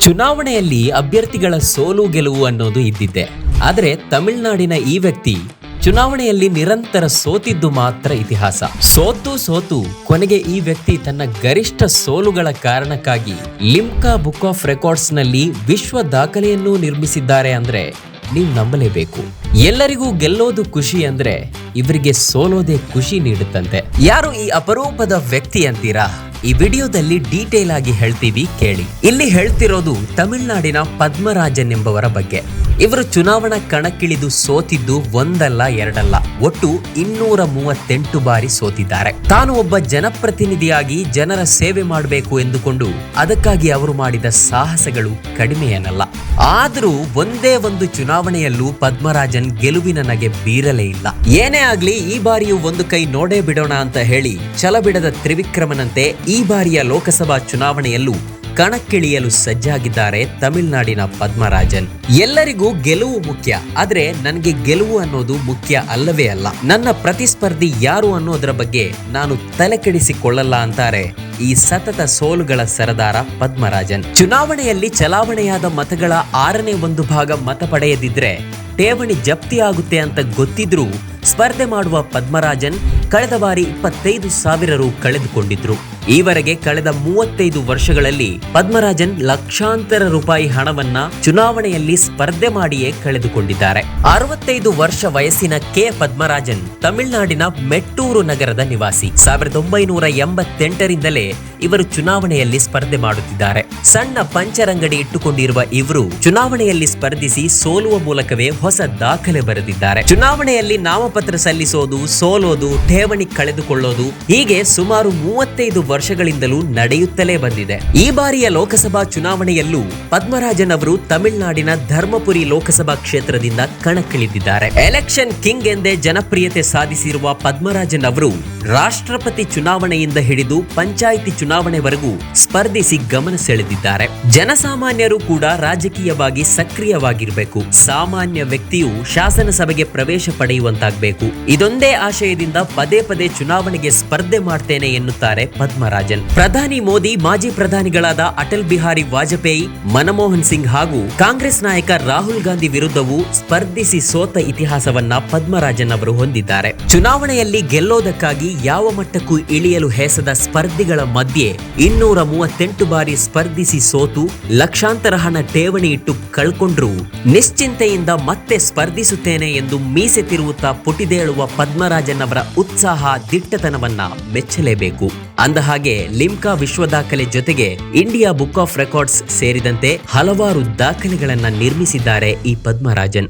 ಚುನಾವಣೆಯಲ್ಲಿ ಅಭ್ಯರ್ಥಿಗಳ ಸೋಲು ಗೆಲುವು ಅನ್ನೋದು ಇದ್ದಿದ್ದೆ. ಆದರೆ ತಮಿಳುನಾಡಿನ ಈ ವ್ಯಕ್ತಿ ಚುನಾವಣೆಯಲ್ಲಿ ನಿರಂತರ ಸೋತಿದ್ದು ಮಾತ್ರ ಇತಿಹಾಸ. ಸೋತು ಸೋತು ಕೊನೆಗೆ ಈ ವ್ಯಕ್ತಿ ತನ್ನ ಗರಿಷ್ಠ ಸೋಲುಗಳ ಕಾರಣಕ್ಕಾಗಿ ಲಿಮ್ಕಾ ಬುಕ್ ಆಫ್ ರೆಕಾರ್ಡ್ಸ್ನಲ್ಲಿ ವಿಶ್ವ ದಾಖಲೆಯನ್ನು ನಿರ್ಮಿಸಿದ್ದಾರೆ ಅಂದ್ರೆ ನೀವು ನಂಬಲೇಬೇಕು. ಎಲ್ಲರಿಗೂ ಗೆಲ್ಲೋದು ಖುಷಿ ಅಂದ್ರೆ ಇವರಿಗೆ ಸೋಲೋದೇ ಖುಷಿ ನೀಡುತ್ತಂತೆ. ಯಾರು ಈ ಅಪರೂಪದ ವ್ಯಕ್ತಿ ಅಂತೀರಾ? ಈ ವಿಡಿಯೋದಲ್ಲಿ ಡೀಟೇಲ್ ಆಗಿ ಹೇಳ್ತೀವಿ ಕೇಳಿ. ಇಲ್ಲಿ ಹೇಳ್ತಿರೋದು ತಮಿಳುನಾಡಿನ ಪದ್ಮರಾಜನ್ ಎಂಬವರ ಬಗ್ಗೆ. ಇವರು ಚುನಾವಣಾ ಕಣಕ್ಕಿಳಿದು ಸೋತಿದ್ದು ಒಂದಲ್ಲ ಎರಡಲ್ಲ. ಒಟ್ಟು ಇನ್ನೂರ ಮೂವತ್ತೆಂಟು ಬಾರಿ ಸೋತಿದ್ದಾರೆ. ತಾನು ಒಬ್ಬ ಜನಪ್ರತಿನಿಧಿಯಾಗಿ ಜನರ ಸೇವೆ ಮಾಡಬೇಕು ಎಂದುಕೊಂಡು ಅದಕ್ಕಾಗಿ ಅವರು ಮಾಡಿದ ಸಾಹಸಗಳು ಕಡಿಮೆಯೇನಲ್ಲ. ಆದರೂ ಒಂದೇ ಒಂದು ಚುನಾವಣೆಯಲ್ಲೂ ಪದ್ಮರಾಜನ್ ಗೆಲುವಿನ ನಗೆ ಬೀರಲೇ ಇಲ್ಲ. ಏನೇ ಆಗ್ಲಿ ಈ ಬಾರಿಯೂ ಒಂದು ಕೈ ನೋಡೇ ಬಿಡೋಣ ಅಂತ ಹೇಳಿ ಛಲಬಿಡದ ತ್ರಿವಿಕ್ರಮನಂತೆ ಈ ಬಾರಿಯ ಲೋಕಸಭಾ ಚುನಾವಣೆಯಲ್ಲೂ ಕಣಕ್ಕಿಳಿಯಲು ಸಜ್ಜಾಗಿದ್ದಾರೆ ತಮಿಳುನಾಡಿನ ಪದ್ಮರಾಜನ್. ಎಲ್ಲರಿಗೂ ಗೆಲುವು ಮುಖ್ಯ, ಆದ್ರೆ ನನಗೆ ಗೆಲುವು ಅನ್ನೋದು ಮುಖ್ಯ ಅಲ್ಲವೇ ಅಲ್ಲ. ನನ್ನ ಪ್ರತಿಸ್ಪರ್ಧಿ ಯಾರು ಅನ್ನೋದರ ಬಗ್ಗೆ ನಾನು ತಲೆ ಕೆಡಿಸಿಕೊಳ್ಳಲ್ಲ ಅಂತಾರೆ ಈ ಸತತ ಸೋಲುಗಳ ಸರದಾರ ಪದ್ಮರಾಜನ್. ಚುನಾವಣೆಯಲ್ಲಿ ಚಲಾವಣೆಯಾದ ಮತಗಳ ಆರನೇ ಒಂದು ಭಾಗ ಮತ ಪಡೆಯದಿದ್ರೆ ಠೇವಣಿ ಜಪ್ತಿ ಆಗುತ್ತೆ ಅಂತ ಗೊತ್ತಿದ್ರೂ ಸ್ಪರ್ಧೆ ಮಾಡುವ ಪದ್ಮರಾಜನ್ ಕಳೆದ ಬಾರಿ ಇಪ್ಪತ್ತೈದು ಸಾವಿರ ರು ಕಳೆದುಕೊಂಡಿದ್ರು. ಈವರೆಗೆ ಕಳೆದ ಮೂವತ್ತೈದು ವರ್ಷಗಳಲ್ಲಿ ಪದ್ಮರಾಜನ್ ಲಕ್ಷಾಂತರ ರೂಪಾಯಿ ಹಣವನ್ನ ಚುನಾವಣೆಯಲ್ಲಿ ಸ್ಪರ್ಧೆ ಮಾಡಿಯೇ ಕಳೆದುಕೊಂಡಿದ್ದಾರೆ. ಅರವತ್ತೈದು ವರ್ಷ ವಯಸ್ಸಿನ ಕೆ. ಪದ್ಮರಾಜನ್ ತಮಿಳುನಾಡಿನ ಮೆಟ್ಟೂರು ನಗರದ ನಿವಾಸಿ. ಸಾವಿರದ ಒಂಬೈನೂರ ಎಂಬತ್ತೆಂಟರಿಂದಲೇ ಇವರು ಚುನಾವಣೆಯಲ್ಲಿ ಸ್ಪರ್ಧೆ ಮಾಡುತ್ತಿದ್ದಾರೆ. ಸಣ್ಣ ಪಂಚರಂಗಡಿ ಇಟ್ಟುಕೊಂಡಿರುವ ಇವರು ಚುನಾವಣೆಯಲ್ಲಿ ಸ್ಪರ್ಧಿಸಿ ಸೋಲುವ ಮೂಲಕವೇ ಹೊಸ ದಾಖಲೆ ಬರೆದಿದ್ದಾರೆ. ಚುನಾವಣೆಯಲ್ಲಿ ನಾಮಪತ್ರ ಸಲ್ಲಿಸೋದು, ಸೋಲೋದು, ಠೇವಣಿ ಕಳೆದುಕೊಳ್ಳೋದು ಹೀಗೆ ಸುಮಾರು ಮೂವತ್ತೈದು ವರ್ಷಗಳಿಂದಲೂ ನಡೆಯುತ್ತಲೇ ಬಂದಿದೆ. ಈ ಬಾರಿಯ ಲೋಕಸಭಾ ಚುನಾವಣೆಯಲ್ಲೂ ಪದ್ಮರಾಜನ್ ಅವರು ತಮಿಳುನಾಡಿನ ಧರ್ಮಪುರಿ ಲೋಕಸಭಾ ಕ್ಷೇತ್ರದಿಂದ ಕಣಕ್ಕಿಳಿದಿದ್ದಾರೆ. ಎಲೆಕ್ಷನ್ ಕಿಂಗ್ ಎಂದೇ ಜನಪ್ರಿಯತೆ ಸಾಧಿಸಿರುವ ಪದ್ಮರಾಜನ್ ಅವರು ರಾಷ್ಟ್ರಪತಿ ಚುನಾವಣೆಯಿಂದ ಹಿಡಿದು ಪಂಚಾಯಿತಿ ಚುನಾವಣೆವರೆಗೂ ಸ್ಪರ್ಧಿಸಿ ಗಮನ ಸೆಳೆದಿದ್ದಾರೆ. ಜನಸಾಮಾನ್ಯರು ಕೂಡ ರಾಜಕೀಯವಾಗಿ ಸಕ್ರಿಯವಾಗಿರಬೇಕು. ಸಾಮಾನ್ಯ ವ್ಯಕ್ತಿಯು ಶಾಸನಸಭೆಗೆ ಪ್ರವೇಶ ಪಡೆಯುವಂತಾಗಬೇಕು. ಇದೊಂದೇ ಆಶಯದಿಂದ ಪದೇ ಪದೇ ಚುನಾವಣೆಗೆ ಸ್ಪರ್ಧೆ ಮಾಡ್ತೇನೆ ಎನ್ನುತ್ತಾರೆ ಪದ್ಮರಾಜನ್ ಪ್ರಧಾನಿ ಮೋದಿ, ಮಾಜಿ ಪ್ರಧಾನಿಗಳಾದ ಅಟಲ್ ಬಿಹಾರಿ ವಾಜಪೇಯಿ, ಮನಮೋಹನ್ ಸಿಂಗ್ ಹಾಗೂ ಕಾಂಗ್ರೆಸ್ ನಾಯಕ ರಾಹುಲ್ ಗಾಂಧಿ ವಿರುದ್ಧವೂ ಸ್ಪರ್ಧಿಸಿ ಸೋತ ಇತಿಹಾಸವನ್ನ ಪದ್ಮರಾಜನ್ ಅವರು ಹೊಂದಿದ್ದಾರೆ. ಚುನಾವಣೆಯಲ್ಲಿ ಗೆಲ್ಲೋದಕ್ಕಾಗಿ ಯಾವ ಮಟ್ಟಕ್ಕೂ ಇಳಿಯಲು ಹೆಸದ ಸ್ಪರ್ಧಿಗಳ ಮಧ್ಯೆ ಇನ್ನೂರ ಮೂವತ್ತೆಂಟು ಬಾರಿ ಸ್ಪರ್ಧಿಸಿ ಸೋತು ಲಕ್ಷಾಂತರ ಹಣ ಠೇವಣಿ ಇಟ್ಟು ಕಳ್ಕೊಂಡ್ರು ನಿಶ್ಚಿಂತೆಯಿಂದ ಮತ್ತೆ ಸ್ಪರ್ಧಿಸುತ್ತೇನೆ ಎಂದು ಮೀಸೆ ತಿರುವುತ್ತಾ ಪುಟಿದೇಳುವ ಪದ್ಮರಾಜನ್ ಅವರ ಉತ್ಸಾಹ ದಿಟ್ಟತನವನ್ನ ಮೆಚ್ಚಲೇಬೇಕು. ಅಂದಹಾಗೆ ಲಿಮ್ಕಾ ವಿಶ್ವ ದಾಖಲೆ ಜೊತೆಗೆ ಇಂಡಿಯಾ ಬುಕ್ ಆಫ್ ರೆಕಾರ್ಡ್ಸ್ ಸೇರಿದಂತೆ ಹಲವಾರು ದಾಖಲೆಗಳನ್ನ ನಿರ್ಮಿಸಿದ್ದಾರೆ ಈ ಪದ್ಮರಾಜನ್.